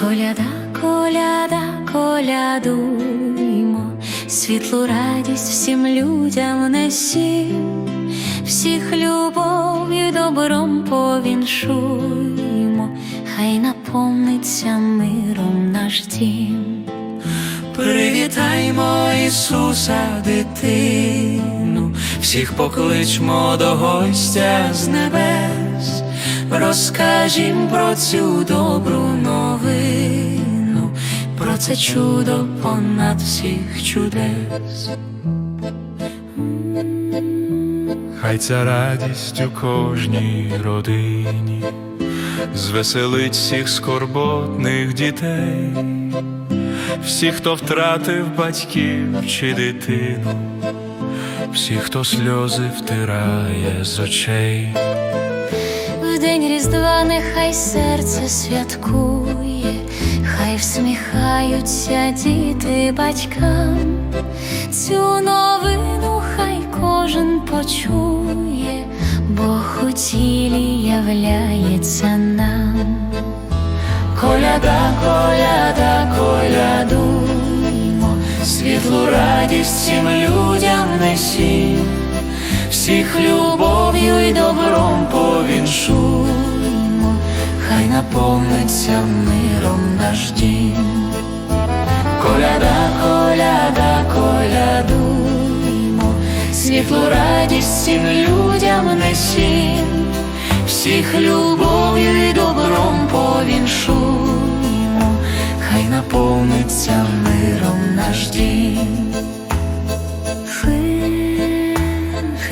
Коляда, коляда, колядуймо, світлу радість всім людям несім, всіх любов і добром повіншуймо, хай наповниться миром наш дім. Привітаймо Ісуса, дитину, всіх покличмо до гостя з небес розкажім про цю добру новину, про це чудо понад всіх чудес. Хай ця радість у кожній родині звеселить всіх скорботних дітей всі, хто втратив батьків чи дитину, всі, хто сльози втирає з очей, день Різдва нехай серце святкує, хай всміхаються діти батькам, цю новину хай кожен почує, Бог у тілі являється нам. коляда, коляда, колядуймо, світлу радість всім людям несім, всіх любов'ю й добром наповниться миром наш дім. Коляда, коляда, колядуймо, світлу радість всім людям несім, всіх любов'ю і добром повіншуймо, хай наповниться миром наш дім.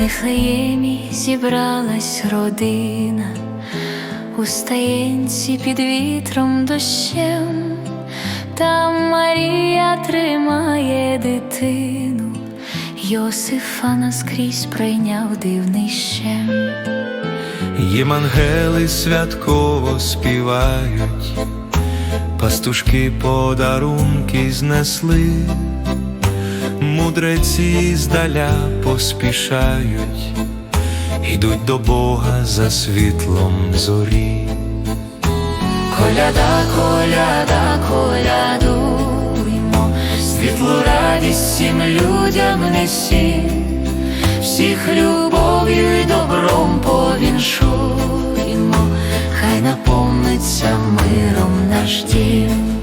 Вифлеємі зібралась родина у стаєнці під вітром дощем, там Марія тримає дитину, Йосифа наскрізь прийняв дивний щем. Їм ангели святково співають, пастушки подарунки знесли, мудреці здаля поспішають, йдуть до Бога за світлом зорі. Коляда, коляда, колядуймо, світлу радість всім людям несім, всіх любов'ю і добром повіншуймо, хай наповниться миром наш дім.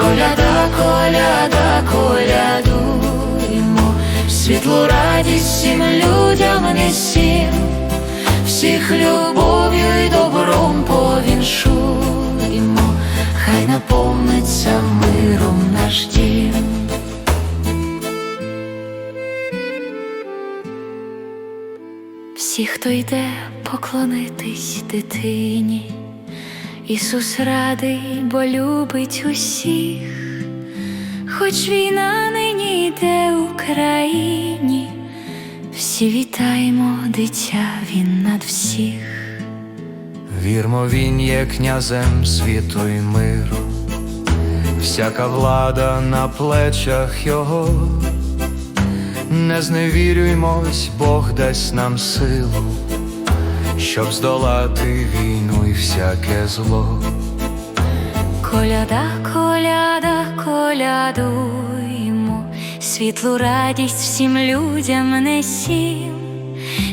Коляда, коляда, колядуймо, світлу радість всім людям несім, всіх любов'ю і добром повіншуймо, хай наповниться миром наш дім. Всі, хто йде поклонитись дитині, Ісус радий, бо любить усіх, хоч війна нині йде Україні, всі вітаємо дитя, він над всіх. Вірмо, він є князем світу й миру, всяка влада на плечах його, не зневірюймось, Бог дасть нам силу, щоб здолати війну і всяке зло. Коляда, коляда, колядуймо, світлу радість всім людям несім,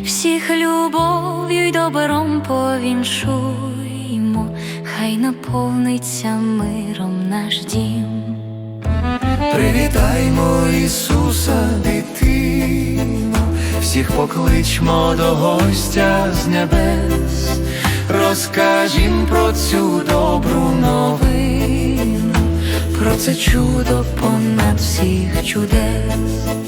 всіх любов'ю й добром повіншуймо, хай наповниться миром наш дім. Привітаймо Ісуса, дитину, всіх покличмо до гостя з небес, розкажім про цю добру новину, про це чудо понад всіх чудес.